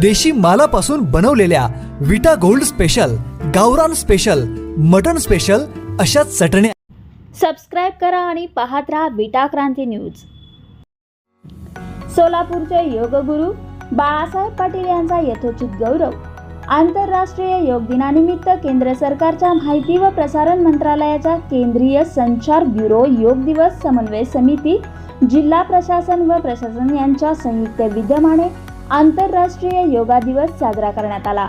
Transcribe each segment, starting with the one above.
देशी मालापासून बनवलेल्या विटा गोल्ड स्पेशल गावरान स्पेशल मटन स्पेशल अशा चटण्या सबस्क्राईब करा आणि पाहत राहा विटा क्रांती न्यूज. सोलापूरचे योगगुरू बाळासाहेब पाटील यांचा यथोचित गौरव. आंतरराष्ट्रीय योग दिनानिमित्त केंद्र सरकारच्या माहिती व प्रसारण मंत्रालयाच्या केंद्रीय संचार ब्युरो योग दिवस समन्वय समिती जिल्हा प्रशासन व प्रशासन यांच्या संयुक्त विद्यमाने आंतरराष्ट्रीय योगा दिवस साजरा करण्यात आला.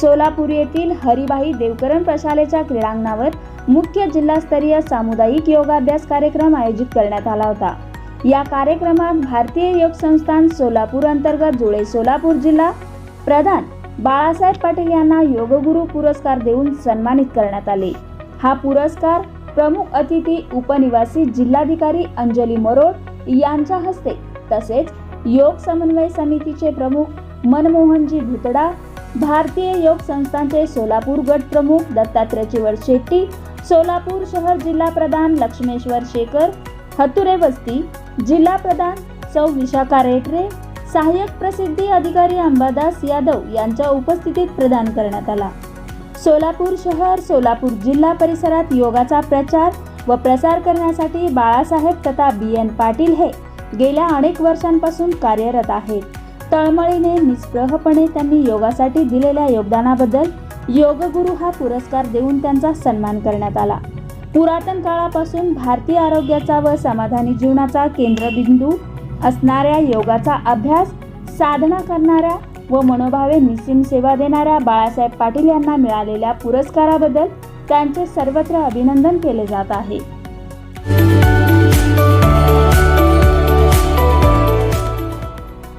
सोलापूर येथील हरिबाई देवकरण प्रशालेच्या क्रीडांगणावर मुख्य जिल्हास्तरीय सामुदायिक योगाभ्यास कार्यक्रम आयोजित करण्यात आला होता. या कार्यक्रमात भारतीय योग संस्थान सोलापूर अंतर्गत जुळे सोलापूर जिल्हा प्रधान बाळासाहेब पाटील यांना योगगुरू पुरस्कार देऊन सन्मानित करण्यात आले. हा पुरस्कार प्रमुख अतिथी उपनिवासी जिल्हाधिकारी अंजली मरोड यांच्या हस्ते तसेच योग समन्वय समितीचे प्रमुख मनमोहनजी भुतडा भारतीय योग संस्थांचे सोलापूर गट प्रमुख दत्तात्रय चिवड शेट्टी सोलापूर शहर जिल्हा प्रधान लक्ष्मेश्वर शेखर हतुरे वस्ती जिल्हा प्रधान सौ विशाखा रेटरे सहाय्यक प्रसिद्धी अधिकारी अंबादास यादव यांच्या उपस्थितीत प्रदान करण्यात आला. सोलापूर शहर सोलापूर जिल्हा परिसरात योगाचा प्रचार व प्रसार करण्यासाठी बाळासाहेब तथा बी एन पाटील हे गेल्या अनेक वर्षांपासून कार्यरत आहेत तळमळीने निस्पृहपणे त्यांनी योगासाठी दिलेल्या योगदानाबद्दल योगगुरू हा पुरस्कार देऊन त्यांचा सन्मान करण्यात आला. पुरातन काळापासून भारतीय आरोग्याचा व समाधानी जीवनाचा केंद्रबिंदू असणाऱ्या योगाचा अभ्यास साधना करणाऱ्या व मनोभावे निसीम सेवा देणाऱ्या बाळासाहेब पाटील यांना मिळालेल्या पुरस्काराबद्दल त्यांचे सर्वत्र अभिनंदन केले जात आहे.